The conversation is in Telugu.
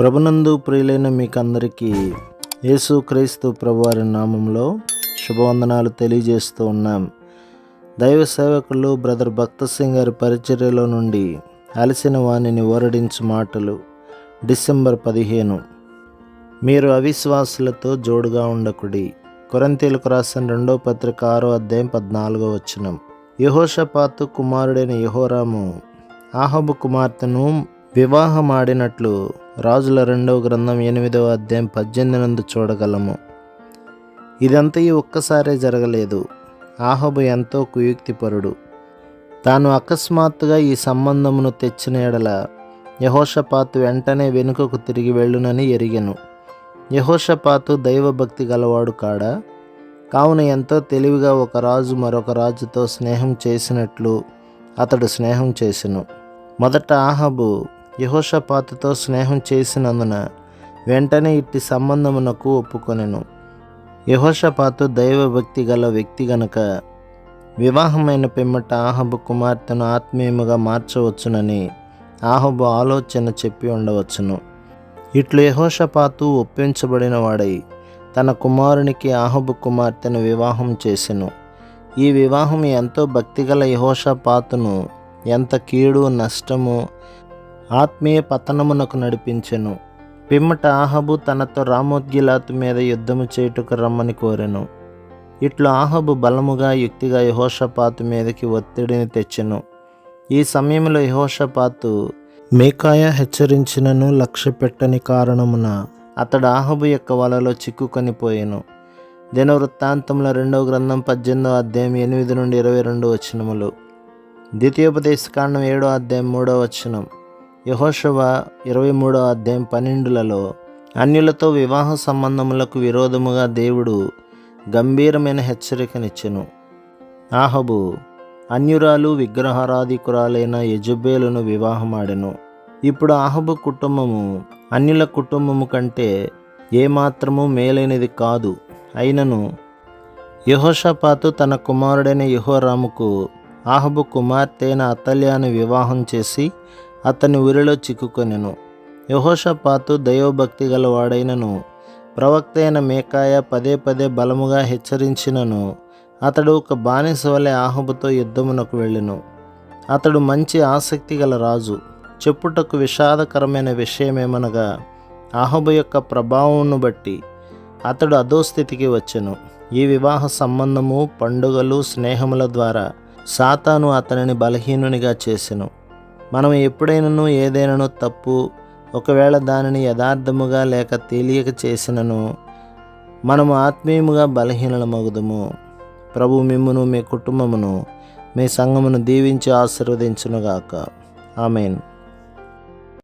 ప్రభునందు ప్రియులైన మీకందరికీ యేసు క్రీస్తు ప్రభువారి నామంలో శుభవందనాలు తెలియజేస్తూ ఉన్నాం. దైవ సేవకులు బ్రదర్ భక్త సింగ్ గారి పరిచర్యలో నుండి అలసిన వాణిని ఓరడించు మాటలు డిసెంబర్ పదిహేను. మీరు అవిశ్వాసులతో జోడుగా ఉండకుడి. కొరంతీలకు రాసిన రెండో పత్రిక ఆరో అధ్యాయం పద్నాలుగో వచనం. యహోషపాతు కుమారుడైన యహోరాము ఆహబు కుమార్తెను వివాహమాడినట్లు రాజుల రెండవ గ్రంథం ఎనిమిదవ అధ్యాయం పద్దెనిమిది నుండి చూడగలము. ఇదంతా ఈ ఒక్కసారే జరగలేదు. ఆహబు ఎంతో కుయుక్తిపరుడు. తాను అకస్మాత్తుగా ఈ సంబంధమును తెచ్చిన ఎడల యహోషపాతు వెంటనే వెనుకకు తిరిగి వెళ్ళునని ఎరిగెను. యహోషపాతు దైవభక్తి గలవాడు కాడా? కావున ఎంతో తెలివిగా ఒక రాజు మరొక రాజుతో స్నేహం చేసినట్లు అతడు స్నేహం చేసెను. మొదట ఆహబు యహోషపాతతో స్నేహం చేసినందున వెంటనే ఇట్టి సంబంధమునకు ఒప్పుకొనెను. యహోషపాతు దైవభక్తి గల వ్యక్తి గనుక వివాహమైన పిమ్మట ఆహబు కుమార్తెను ఆత్మీయముగా మార్చవచ్చునని ఆహబు ఆలోచన చెప్పి ఉండవచ్చును. ఇట్లు యహోషపాతు ఒప్పించబడిన వాడై తన కుమారునికి ఆహబు కుమార్తెను వివాహం చేసెను. ఈ వివాహం ఎంతో భక్తిగల యహోషపాతును ఎంత కీడు నష్టము ఆత్మీయ పతనమునకు నడిపించెను. పిమ్మట ఆహబు తనతో రామోద్గిలాతు మీద యుద్ధము చేయుటకు రమ్మని కోరెను. ఇట్లు ఆహబు బలముగా యుక్తిగా యహోషపాతు మీదకి ఒత్తిడిని తెచ్చెను. ఈ సమయంలో యహోషపాతు మేకాయ హెచ్చరించినను లక్ష్య పెట్టని కారణమున అతడు ఆహబు యొక్క వలలో చిక్కుకొని పోయెను. దినవృత్తాంతంలో రెండవ గ్రంథం పద్దెనిమిదవ అధ్యాయం ఎనిమిది నుండి ఇరవై రెండు వచనములు. ద్వితీయోపదేశకాండం ఏడో అధ్యాయం మూడో వచనం. యహోషవ ఇరవై మూడో అధ్యాయం పన్నెండులలో అన్యులతో వివాహ సంబంధములకు విరోధముగా దేవుడు గంభీరమైన హెచ్చరికనిచ్చెను. ఆహబు అన్యురాలు విగ్రహారాధికురాలైన యజుబేలును వివాహమాడెను. ఇప్పుడు ఆహబు కుటుంబము అన్యుల కుటుంబము కంటే ఏమాత్రము మేలైనది కాదు. అయినను యహోషపాతు తన కుమారుడైన యహోరాముకు ఆహబు కుమార్తె అయిన అతల్యాను వివాహం చేసి అతని ఉరిలో చిక్కుకొనెను. యహోషపాతు దైవభక్తి గలవాడైనను ప్రవక్త అయిన మేకాయ పదే పదే బలముగా హెచ్చరించినను. అతడు ఒక బానిస వలె ఆహుబతో యుద్ధమునకు వెళ్ళెను. అతడు మంచి ఆసక్తి గల రాజు. చెప్పుటకు విషాదకరమైన విషయమేమనగా ఆహుబు యొక్క ప్రభావమును బట్టి అతడు అధోస్థితికి వచ్చెను. ఈ వివాహ సంబంధము పండుగలు స్నేహముల ద్వారా సాతాను అతనిని బలహీనునిగా చేసెను. మనం ఎప్పుడైనను ఏదైనానో తప్పు ఒకవేళ దానిని యథార్థముగా లేక తెలియక చేసినను మనము ఆత్మీయముగా బలహీనమగుదము ప్రభు మిమ్మును మీ కుటుంబమును మీ సంఘమును దీవించి ఆశీర్వదించునుగాక. ఆమెన్.